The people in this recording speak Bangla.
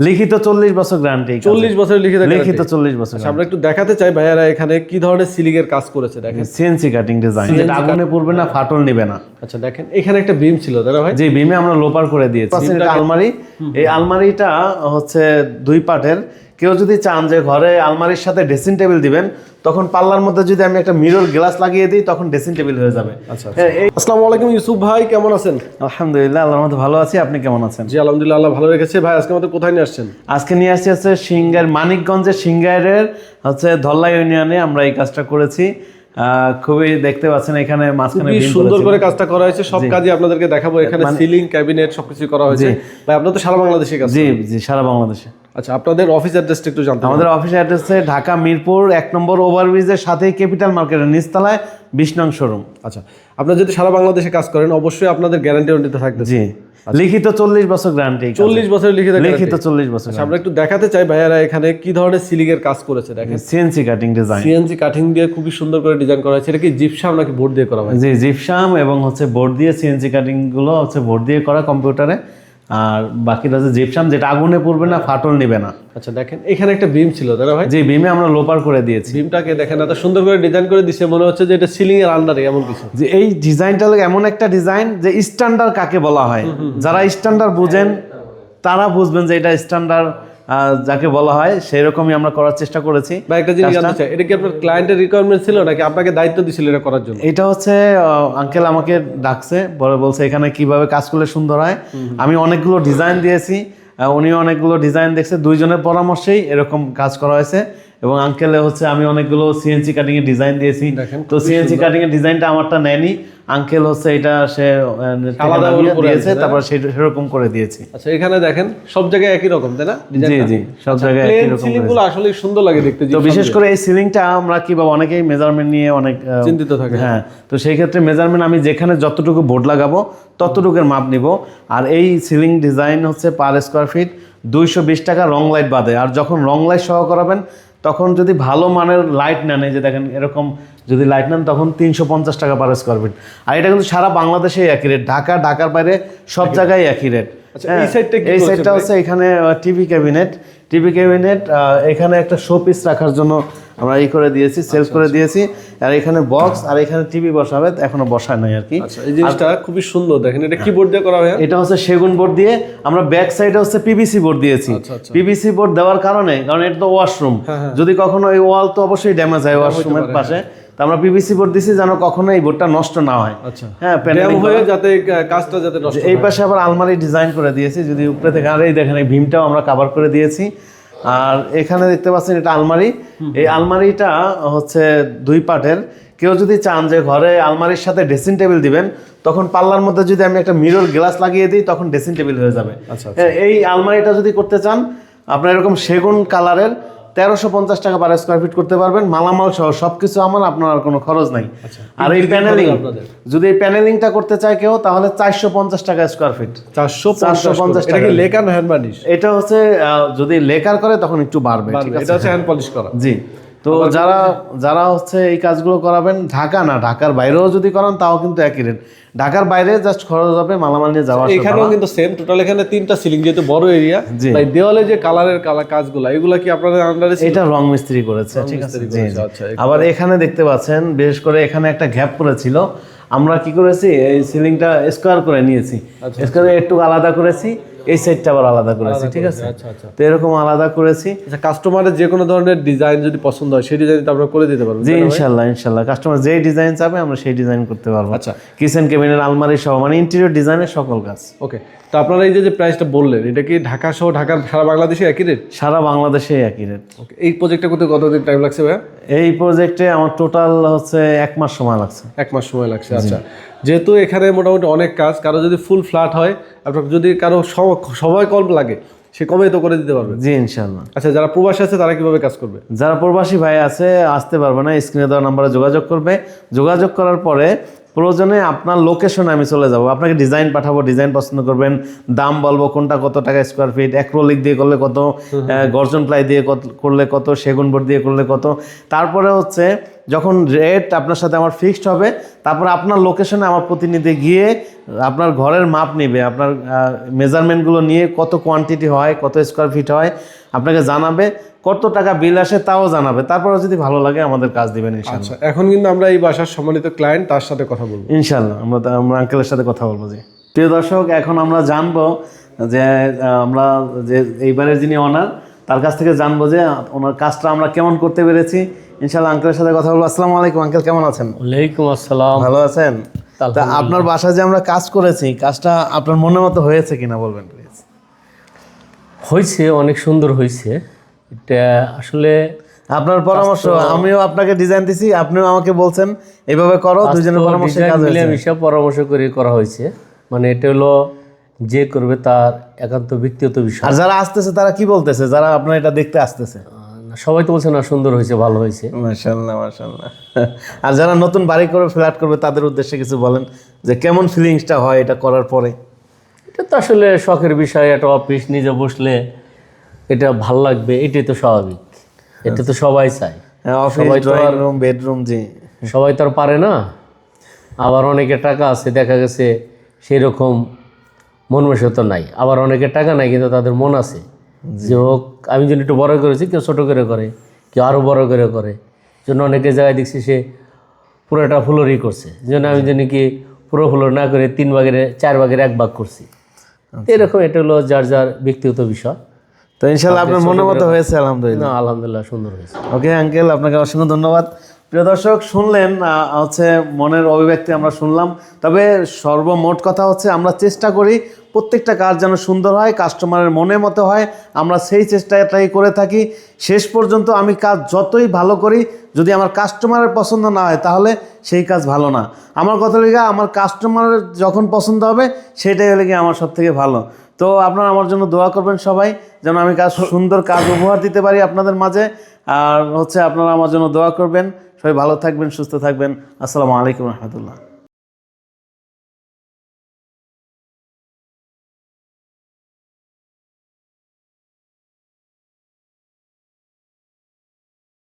লিখিত চল্লিশ বছর গ্যারান্টি চল্লিশ বছর লিখিত লিখিত চল্লিশ বছর আচ্ছা, আমরা একটু দেখাতে চাই ভাইয়ারা এখানে কি ধরনের সিলিং এর কাজ করেছে দেখেন। সিএনসি কাটিং ডিজাইন যেটা আগুনে পড়বে না ফাটল নিবে না। আচ্ছা দেখেন এখানে একটা বিম ছিল দাদা ভাই? যে বিমে আমরা লোপার করে দিয়েছি। আলমারি। এই আলমারিটা হচ্ছে দুই পার্টের কেউ যদি চান যে ঘরে আলমারির সাথে ড্রেসিং টেবিল দিবেন তখন পাল্লার মধ্যে যদি আমি একটা মিরর গ্লাস লাগিয়ে দিই তখন ড্রেসিং টেবিল হয়ে যাবে। আচ্ছা হ্যাঁ, আসসালামু আলাইকুম ইউসুফ ভাই কেমন আছেন? আলহামদুলিল্লাহ আল্লাহর মধ্যে ভালো আছি। আপনি কেমন আছেন? জি আলহামদুলিল্লাহ আল্লাহ ভালো রেখেছে। ভাই আজকে আমাদের কোথায় নিয়ে আসছেন? আজকে নিয়ে আসছি হচ্ছে সিঙ্গার মানিকগঞ্জের সিঙ্গারের হচ্ছে ধল্লা ইউনিয়নে আমরা এই কাজটা করেছি। আহ, খুবই দেখতে পাচ্ছেন এখানে মাঝখানে সুন্দর করে কাজটা করা হয়েছে। সব কাজই আপনাদেরকে দেখাবো। এখানে সিলিং ক্যাবিনেট সবকিছু করা হয়েছে। ভাই আপনার তো সারা বাংলাদেশে কাজ জি জি সারা বাংলাদেশে। আচ্ছা আপনাদের অফিস অ্যাড্রেসটা একটু জানতে আমাদের অফিস অ্যাড্রেস ঢাকা মিরপুর এক নম্বর ওভারব্রিজের সাথে ক্যাপিটাল মার্কেটের নিচতলায় বিশ নং শোরুম আচ্ছা আপনারা যদি সারা বাংলাদেশে কাজ করেন অবশ্যই আপনাদের গ্যারান্টি ওয়ারেন্টি থাকবে জি লিখিত চল্লিশ বছর গ্যারান্টি চল্লিশ বছর লিখিত লিখিত চল্লিশ বছর আচ্ছা, আমরা একটু দেখাতে চাই ভাইয়ারা এখানে কি ধরনের সিলিং এর কাজ করেছে দেখেন। CNC cutting design CNC cutting দিয়ে খুবই সুন্দর করে ডিজাইন করা হয়েছে। এটা কি জিপসাম নাকি বোর্ড দিয়ে করা হয়? জি জিপসাম এবং হচ্ছে বোর্ড দিয়ে সিএনসি কাটিংগুলো হচ্ছে বোর্ড দিয়ে করা কম্পিউটারে আর বাকিটা যে জিপসাম যেটা আগুনে পড়বে না ফাটল নেবে না। আচ্ছা দেখেন এখানে একটা বিম ছিল না ভাই? যে বিমে আমরা লোপার করে দিয়েছি। বিমটাকে দেখেন এত সুন্দর করে ডিজাইন করে দিছে মনে হচ্ছে যে এটা সিলিং এর আন্ডারে এমন কিছু। যে এই ডিজাইনটা এমন একটা ডিজাইন যে স্ট্যান্ডার্ড কাকে বলা হয়? যারা স্ট্যান্ডার্ড বুঝেন তারা বুঝবেন যে এটা স্ট্যান্ডার্ড যাকে বলা হয় সেই রকমই আমরা করার চেষ্টা করেছি। বা একটা জিনিস জানতে চাই এটা কি আপনার ক্লায়েন্টের রিকোয়ারমেন্ট ছিল নাকি আপনাকে দায়িত্ব দিছিল এটা করার জন্য? এটা হচ্ছে আঙ্কেল আমাকে ডাকছে বলে বলছে এখানে কীভাবে কাজ করলে সুন্দর হয়? আমি অনেকগুলো ডিজাইন দিয়েছি উনি অনেকগুলো ডিজাইন দেখছে দুইজনের পরামর্শেই এরকম কাজ করা হয়েছে। এবং আঙ্কেলে হচ্ছে আমি অনেকগুলো সিএনসি কাটিং এর ডিজাইন দিয়েছি। তো সিএনসি কাটিং এর ডিজাইনটা আমারটা নেয়নি। আঙ্কেল হচ্ছে এটা সে দিয়েছে তারপর সেরকম করে দিয়েছি। আচ্ছা এখানে দেখেন সব জায়গায় একই রকম তাই না? জি জি সব জায়গায় একই রকম সিলিং। গুলো আসলে সুন্দর লাগে দেখতে তো বিশেষ করে এই সিলিংটা আমরা কি বা অনেকেই মেজারমেন্ট নিয়ে অনেক চিন্তিত থাকে। হ্যাঁ তো সেই ক্ষেত্রে মেজারমেন্ট আমি যেখানে যতটুকু বোর্ড লাগাবো ততটুকুর মাপ নিব। আর এই সিলিং ডিজাইন হচ্ছে পার স্কোয়ার ফিট দুইশো বিশ টাকা রং লাইট বাদে। আর যখন রং লাইট সহ করাবেন তখন যদি ভালো মানের লাইট নেন এই যে দেখেন এরকম যদি লাইট নেন তখন তিনশো পঞ্চাশ টাকা পার স্কোয়ার ফিট আর এটা কিন্তু সারা বাংলাদেশেই একই রেট ঢাকা ঢাকার বাইরে সব জায়গায় একই রেট আচ্ছা, এই সাইডটা সাইডটা হচ্ছে এখানে টিভি ক্যাবিনেট টিভি ক্যাবিনেট এখানে একটা শোপিস রাখার জন্য আমরা এই করে দিয়েছি সেলস করে দিয়েছি। আর এখানে বক্স আর এখানে টিভি বসাবে এখনও বসায় নাই আর কি। আচ্ছা এই জিনিসটা খুবই সুন্দর। দেখেন এটা কি বোর্ড দিয়ে করা হয় এটা হচ্ছে সেগুন বোর্ড দিয়ে। আমরা ব্যাক সাইডে হচ্ছে পিভিসি বোর্ড দিয়েছি। আচ্ছা, আচ্ছা। পিভিসি বোর্ড দেওয়ার কারণে কারণ এটা তো ওয়াশরুম যদি কখনো এই ওয়াল তো অবশ্যই ড্যামেজ হয় ওয়াশরুমের পাশে। তো আমরা পিভিসি বোর্ড দিছি যেন কখনো এই বোর্ডটা নষ্ট না হয়। আচ্ছা। হ্যাঁ paneling হয়ে যাতে কাজটা যাতে নষ্ট এই পাশে আবার আলমারি ডিজাইন করে দিয়েছি। যদি উপরে থেকে আর এই দেখেন এই ভীমটাও আমরা কভার করে দিয়েছি। আর এখানে দেখতে পাচ্ছেন এটা আলমারি। এই আলমারিটা হচ্ছে দুই পাটের। কেউ যদি চান যে ঘরে আলমারির সাথে ড্রেসিং টেবিল দিবেন তখন পাল্লার মধ্যে যদি আমি একটা মিরর গ্লাস লাগিয়ে দিই তখন ড্রেসিং টেবিল হয়ে যাবে। আচ্ছা, হ্যাঁ, এই আলমারিটা যদি করতে চান আপনার এরকম সেগুন কালারের তেরোশো পঞ্চাশ টাকা পার স্কোয়ার ফিট করতে পারবেন। মালামাল সহ সবকিছু আমার আপনার আর কোনো খরচ নাই। আর এই প্যানেলিং যদি এই প্যানেলিংটা করতে চায় কেউ তাহলে চারশো পঞ্চাশ টাকা স্কোয়ার ফিট চারশো চারশো পঞ্চাশ টাকা। লেকার হ্যান্ড বার্নিশ এটা হচ্ছে যদি লেকার করে তখন একটু বাড়বে ঠিক আছে? এটা হচ্ছে হ্যান্ড পলিশ করা। জি। তো যারা যারা হচ্ছে এই কাজগুলো করাবেন ঢাকা না ঢাকার বাইরেও যদি করান তাও কিন্তু একই রেট ঢাকার বাইরে জাস্ট খরচ হবে মালামাল নিয়ে যাওয়া এখানেও কিন্তু সেম টোটাল এখানে তিনটা সিলিং যেহেতু বড় এরিয়া। তাই দেওয়ালে যে কালারের কালার কাজগুলো এগুলা কি আপনাদের আন্ডারে এটা রং মিস্ত্রি করেছে ঠিক আছে। আচ্ছা, আবার এখানে দেখতে পাচ্ছেন বিশেষ করে এখানে একটা গ্যাপ পড়েছিল আমরা কি করেছি এই সিলিংটা স্কোয়ার করে নিয়েছি। স্কোয়ার একটু আলাদা করেছি। এই সাইডটা আবার আলাদা করেছি ঠিক আছে? আচ্ছা আচ্ছা। তো এরকম আলাদা করেছি। আচ্ছা কাস্টমারের যে কোনো ধরনের ডিজাইন যদি পছন্দ হয় সেই ডিজাইন আমরা করে দিতে পারব জি ইনশাল্লাহ ইনশাল্লাহ। কাস্টমার যেই ডিজাইন চাবে আমরা সেই ডিজাইন করতে পারব। আচ্ছা। কিচেন কেবিনের আলমারি সহ মানে ইন্টেরিয়র ডিজাইনের সকল কাজ। ওকে তো আপনারা এই যে যে প্রাইসটা বললেন এটা কি ঢাকা সহ ঢাকার সারা বাংলাদেশে একই রেট সারা বাংলাদেশে একই রেট ওকে এই প্রজেক্টটা করতে কতদিন টাইম লাগছে ভাইয়া? এই প্রজেক্টে আমার টোটাল হচ্ছে এক মাস সময় লাগছে। এক মাস সময় লাগছে আচ্ছা। যেহেতু এখানে মোটামুটি অনেক কাজ কারও যদি ফুল ফ্ল্যাট হয় আপনার যদি কারও সময় কম লাগে সে কমে তো করে দিতে পারবে। জি ইনশাল্লাহ আচ্ছা যারা প্রবাসী আছে তারা কীভাবে কাজ করবে? যারা প্রবাসী ভাই আছে আসতে পারবে না স্ক্রিনে দেওয়া নাম্বারে যোগাযোগ করবে। যোগাযোগ করার পরে প্রয়োজনে আপনার লোকেশনে আমি চলে যাব। আপনাকে ডিজাইন পাঠাবো ডিজাইন পছন্দ করবেন দাম বলব কোনটা কত টাকা স্কোয়ার ফিট অ্যাক্রোলিক দিয়ে করলে কত গর্জন প্লাই দিয়ে কত করলে কত সেগুন বোর্ড দিয়ে করলে কত। তারপরে হচ্ছে যখন রেট আপনার সাথে আমার ফিক্সড হবে তারপরে আপনার লোকেশনে আমার প্রতিনিধি গিয়ে আপনার ঘরের মাপ নেবে। আপনার মেজারমেন্টগুলো নিয়ে কত কোয়ান্টিটি হয় কত স্কোয়ার ফিট হয় আপনাকে জানাবে। কত টাকা বিল আসে তাও জানাবে। তারপরে যদি ভালো লাগে আমাদের কাজ দিবেন ইনশাল্লাহ। আচ্ছা এখন কিন্তু আমরা এই বাসার সম্মানিত ক্লায়েন্ট তার সাথে কথা বলব। ইনশাল্লাহ আমরা তা- আমরা আঙ্কেলের সাথে কথা বলব জি। প্রিয় দর্শক এখন আমরা জানব যে আমরা যে এইবারের যিনি অনার তার কাছ থেকে জানব যে ওনার কাজটা আমরা কেমন করতে পেরেছি। ইনশাল্লাহ আঙ্কেলের সাথে কথা বলব। আসসালামু আলাইকুম আঙ্কেল কেমন আছেন? ওয়ালাইকুম আসসালাম। ভালো আছেন? তা আপনার বাসায় যে আমরা কাজ করেছি কাজটা আপনার মনের মতো হয়েছে কিনা বলবেন প্লিজ হয়েছে অনেক সুন্দর হয়েছে। এটা আসলে আপনার পরামর্শ আমিও আপনাকে ডিজাইন দিছি আপনিও আমাকে বলছেন এইভাবে করো দুজনের পরামর্শে কাজ হয়েছে। মিলেমিশে পরামর্শ করে করা হয়েছে। মানে এটা হলো যে করবে তার একান্ত ব্যক্তিগত বিষয়। আর যারা আসতেছে তারা কি বলতেছে? যারা আপনার এটা দেখতে আসতেছে। সবাই তো বলছে না সুন্দর হয়েছে ভালো হয়েছে। মাশাল্লাহ মাশাল্লাহ আর যারা নতুন বাড়ি করে ফ্ল্যাট করবে তাদের উদ্দেশ্যে কিছু বলেন যে কেমন ফিলিংসটা হয় এটা করার পরে। এটা তো আসলে শখের বিষয় একটা অফিস নিজে বসলে এটা ভালো লাগবে এটাই তো স্বাভাবিক। এটা তো সবাই চায়। সবাই তো আর- রুম বেডরুম জি। সবাই তো আর পারে না। আবার অনেকে টাকা আছে দেখা গেছে সেই রকম মন তো নাই। আবার অনেকের টাকা নাই কিন্তু তাদের মন আছে। যে হোক আমি যদি একটু বড় করেছি কেউ ছোটো করে করে কেউ আরও বড় করে করে। জন্য অনেকের জায়গায় দেখছি সে পুরোটা ফুলরই করছে। জন্য আমি জানি কি পুরো ফুলর না করে তিন ভাগের চার ভাগের এক ভাগ করছি। এরকম এটা হলো যার যার ব্যক্তিগত বিষয়। তো ইনশাল্লাহ আপনার মনের মতো হয়েছে আলহামদুলিল্লাহ। আলহামদুলিল্লাহ সুন্দর হয়েছে। ওকে আঙ্কেল আপনাকে অসংখ্য ধন্যবাদ। প্রিয় দর্শক শুনলেন হচ্ছে মনের অভিব্যক্তি আমরা শুনলাম। তবে সর্বমোট কথা হচ্ছে আমরা চেষ্টা করি প্রত্যেকটা কাজ যেন সুন্দর হয় কাস্টমারের মনের মতো হয়। আমরা সেই চেষ্টাটাই করে থাকি। শেষ পর্যন্ত আমি কাজ যতই ভালো করি যদি আমার কাস্টমারের পছন্দ না হয় তাহলে সেই কাজ ভালো না। আমার কথা লেগে আমার কাস্টমারের যখন পছন্দ হবে সেটাই হলে কি আমার সব থেকে ভালো। তো আপনারা আমার জন্য দোয়া করবেন সবাই, যেন আমি কাজ, সুন্দর কাজ উপহার দিতে পারি আপনাদের মাঝে। আর হচ্ছে আপনারা আমার জন্য দোয়া করবেন। সবাই ভালো থাকবেন, সুস্থ থাকবেন। আসসালামু আলাইকুম রহমতুল্লাহ।